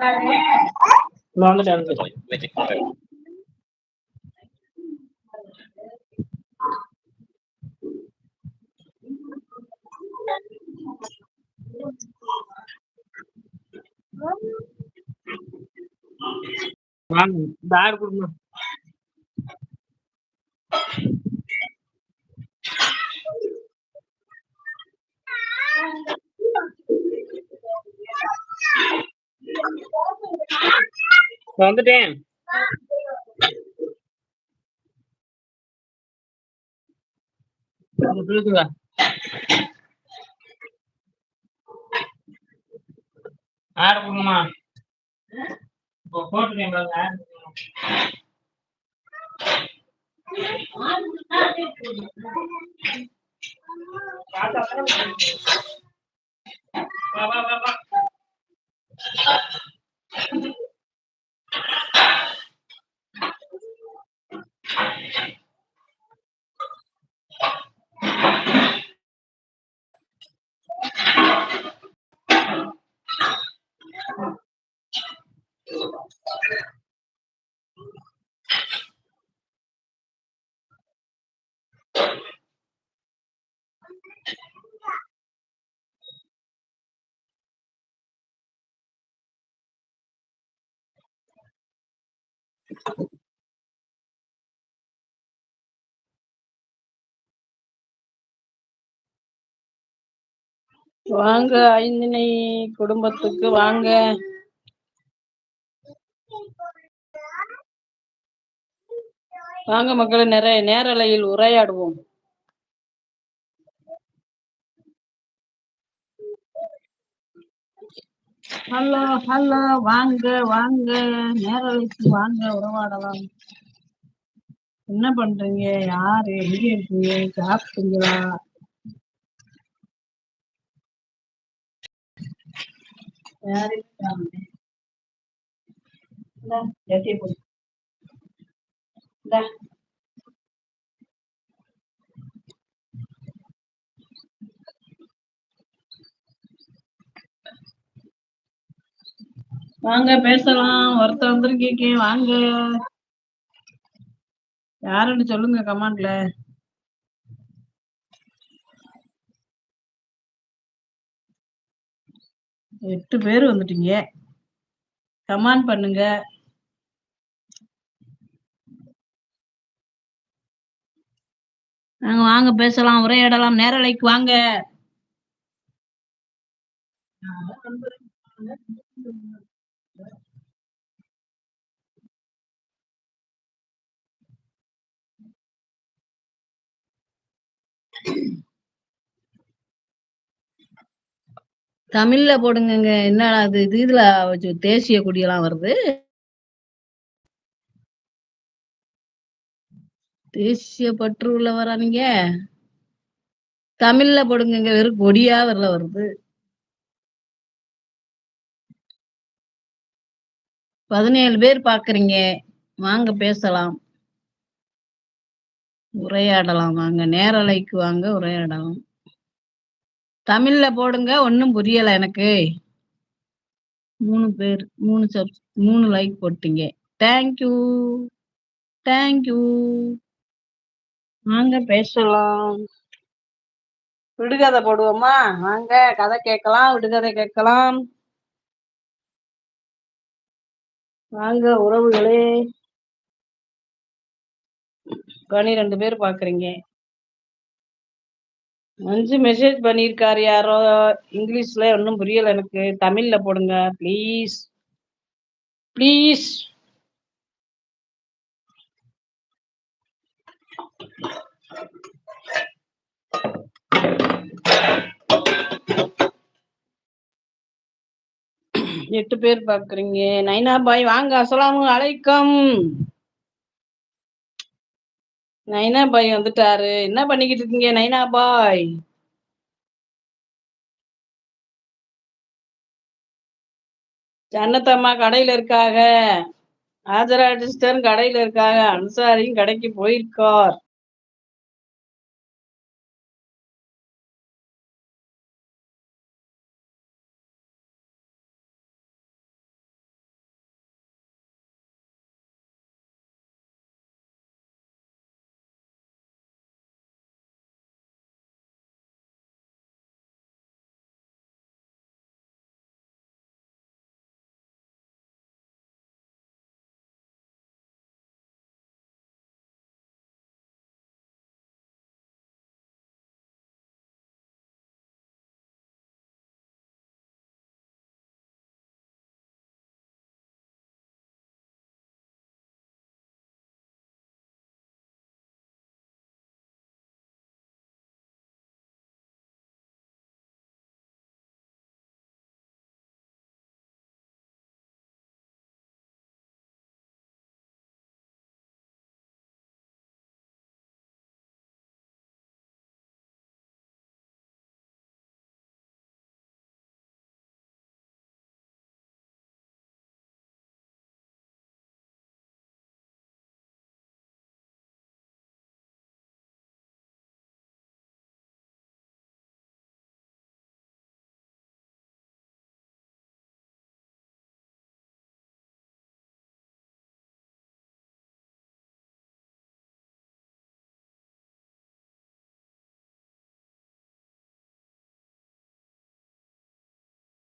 நான் வந்துட்டேன் வாங்க பேர் கொடுங்க வந்துட்டேன். ஆடு கொடுங்கம்மா இப்போ போட்டுருக்கேன் பாருங்க ஆடு வாங்க ஐந்தினை குடும்பத்துக்கு வாங்க. வாங்க மக்களை நிறைய நேரலையில் உரையாடுவோம். ஹலோ ஹலோ வாங்க வாங்க. நேரம் நேரலைக்கு வாங்க உறவாடலாம். என்ன பண்றீங்க? யாரு? எங்க இருக்கீங்க? சாப்பிட்டீங்களா? யாரு இருக்காங்க? வாங்க பேசலாம். ஒருத்தர் வந்திருக்கீங்க வாங்க. யாருன்னு சொல்லுங்க கமாண்ட்ல எட்டு பேர் வந்துட்டீங்க. கமாண்ட் பண்ணுங்க. நாங்க வாங்க பேசலாம். உரையாடலாம் நேரலைக்கு வாங்க. தமிழ்ல போடுங்க என்ன அது? இது இதுல தேசிய கொடியெல்லாம் வருது. தேசிய பற்று உள்ளவரா நீங்க? தமிழ்ல போடுங்க வெறும் கொடியா வரல வருது. பதினேழு பேர் பாக்குறீங்க. வாங்க பேசலாம். உரையாடலாம். வாங்க நேரலைக்கு வாங்க உரையாடலாம். தமிழ்ல போடுங்க ஒன்னும் புரியல எனக்கு. மூணு பேர் மூணு சப் மூணு லைக் போட்டீங்க. தேங்க்யூ தேங்க்யூ வாங்க பேசலாம். விடுகதை போடுவோமா? வாங்க கதை கேட்கலாம் விடுகதை கேட்கலாம். வாங்க உறவுகளே. பன்னிரெண்டு பேர் பாக்குறீங்க. மஞ்சு மெசேஜ் பண்ணியிருக்காரு யாரோ. இங்கிலீஷ்ல ஒன்றும் புரியல எனக்கு. தமிழ்ல போடுங்க ப்ளீஸ் ப்ளீஸ் எட்டு பேர் பாக்குறீங்க. நைனா பாய் வாங்க அஸ்ஸலாமு அலைக்கம். நைனா பாய் வந்துட்டாரு. என்ன பண்ணிக்கிட்டு இருக்கீங்க நைனா பாய் ஜன்னத்தம்மா கடையில இருக்காக. ஆஜரா டிஸ்டன் கடையில இருக்காங்க அன்சாரியும் கடைக்கு போயிருக்கார்.